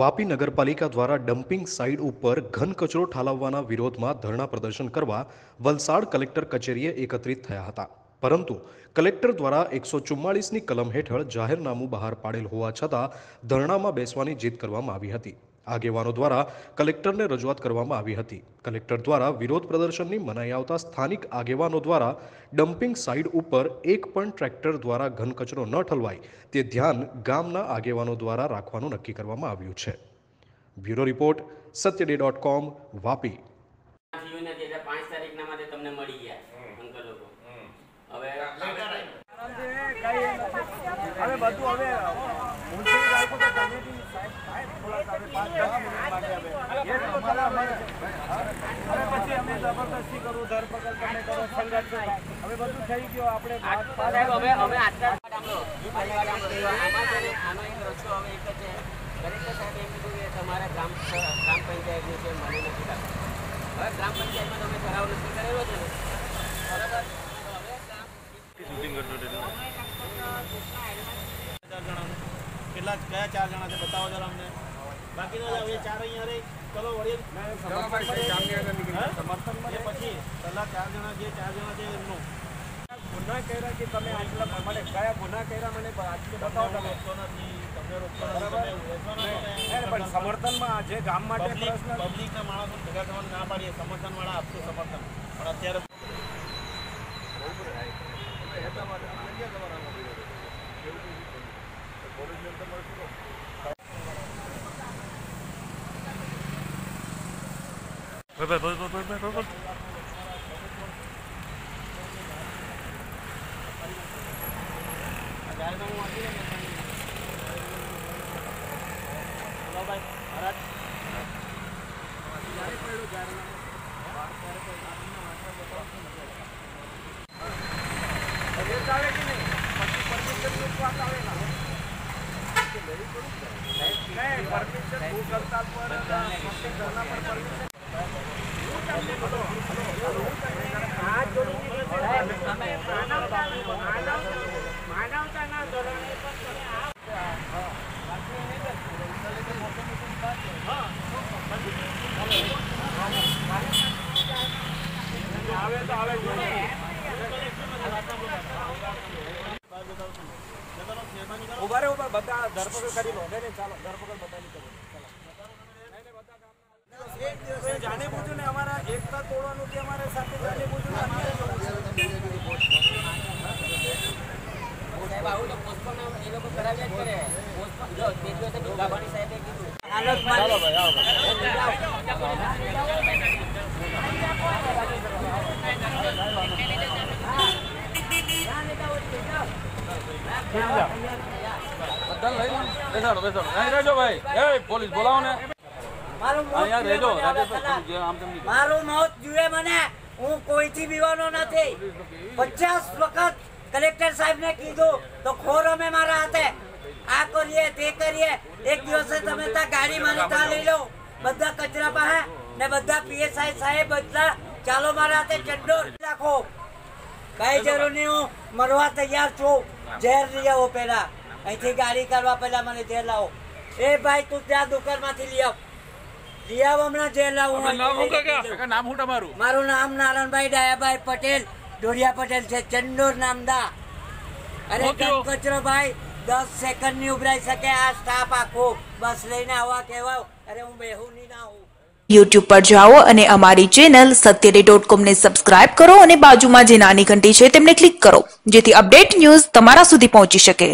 વાપી નગરપાલિકા દ્વારા dumping site ઉપર ઘન કચરો ઠાલવવાના વિરોધમાં ધરણા પ્રદર્શન કરવા વલસાડ કલેક્ટર કચેરીએ એકત્રિત થયા હતા. પરંતુ કલેક્ટર દ્વારા એકસો ચુમ્માળીસની કલમ હેઠળ જાહેરનામું બહાર પાડેલ હોવા છતાં ધરણામાં બેસવાની જીદ કરવામાં આવી હતી. આગેવાનો દ્વારા કલેક્ટરને રજૂઆત કરવામાં આવી હતી. કલેક્ટર દ્વારા વિરોધ પ્રદર્શનની મનાઈ આવતા સ્થાનિક આગેવાનો દ્વારા ડમ્પિંગ સાઇડ ઉપર એક પણ ટ્રેક્ટર દ્વારા ઘન કચરો ન ઠલવાય તે ધ્યાન ગામના આગેવાનો દ્વારા રાખવાનું નક્કી કરવામાં આવ્યું છે. Bureau report સત્યડે dot com Vapi. હવે બધું હવે આપણે હવે અમે આટલા આમાં એક જ છે કલેક્ટર સાહેબ એમ કીધું કે તમારા ગ્રામ ગ્રામ પંચાયતનું છે મને નથી લાગતું હવે ગ્રામ પંચાયતમાં તમે ઠરાવ નથી કરેલો છે ને બરાબર તો હવે ગ્રામ ચાર જણાનું કેટલા કયા ચાર જણા છે બતાવો જરા અમને. બાકી હવે ચાર અહીંયા રે ચલો વડીલ પછી પેલા ચાર જણા જે ચાર જણા છે એમનું. ગુના કર્યા કે તમે આટલા મને કયા ગુના કર્યા મને આટલું બતાવો તમે. રોકતો નથી પણ સમર્થનમાં જે ગામ માટે પબ્લિકના માણસો ભેગા થવાનું ના પાડીએ. સમર્થન વાળા આપશું સમર્થન. પણ અત્યારે આપી દે ને ચલો ભાઈ મહારાજ સર્વિસ આવે કે નહીં પછી પરમિશન વાત આવે માનવતાના ધોરણે આવે તો આવે બધા ધરપકડ કરી લો નહીં. ચાલો ધરપકડ બધાની કરો જાણે ને અમારા એકતા તોડવાનું કે અમારે સાથે જાણે આવું પોસ્ટપોન એ લોકો કરાવ્યા જ કરે. પોસ્ટપોન જો તે દિવસે બી ગાભાણી સાહેબે કીધું બેસાડો બેસાડો. અહીં રહેજો ભાઈ. એ પોલીસ બોલાવો ને. અહીંયા રહેજો. નહીં. મારું મોત જુએ મને. હું કોઈથી બીવાનો નથી. પચાસ વખત કલેક્ટર સાહેબને કીધું તો ખોર અમે મારા હાથે. આ કરીએ તે કરીએ. એક દિવસે તમે ત્યાં ગાડી મારી ત્યાં લઈ લો. બધા કચરા પાસે ને બધા પીએસઆઈ સાહેબ બધા ચાલો મારા હાથે ચડ્ડો રાખો કઈ જરૂર નહીં હું મરવા તૈયાર છું. ઝેર લઈ આવો પેલા અહીંથી ગાડી કરવા પહેલા મને ઝેર લાવો. એ ભાઈ તું ત્યાં દુકાનમાંથી લઈ આવ. લઈ આવ હમણાં ઝેર લાવું. નામ શું તમારું? મારું નામ નારાયણભાઈ ડાયાભાઈ પટેલ ડોડિયા પટેલ છે ચંદોર નામદા. અરે કચરો ભાઈ દસ સેકન્ડની ઉભરાઈ શકે આ સ્ટાફ આખો બસ લઈને આવવા કહેવાય. અરે હું બેહું નહીં ના હું યુટ્યુબ પર જાઓ અને અમારી ચેનલ સત્યરી ડોટ કોમને સબસ્ક્રાઇબ કરો અને બાજુમાં જે નાની ઘંટી છે તેમને ક્લિક કરો જેથી અપડેટ ન્યૂઝ તમારા સુધી પહોંચી શકે.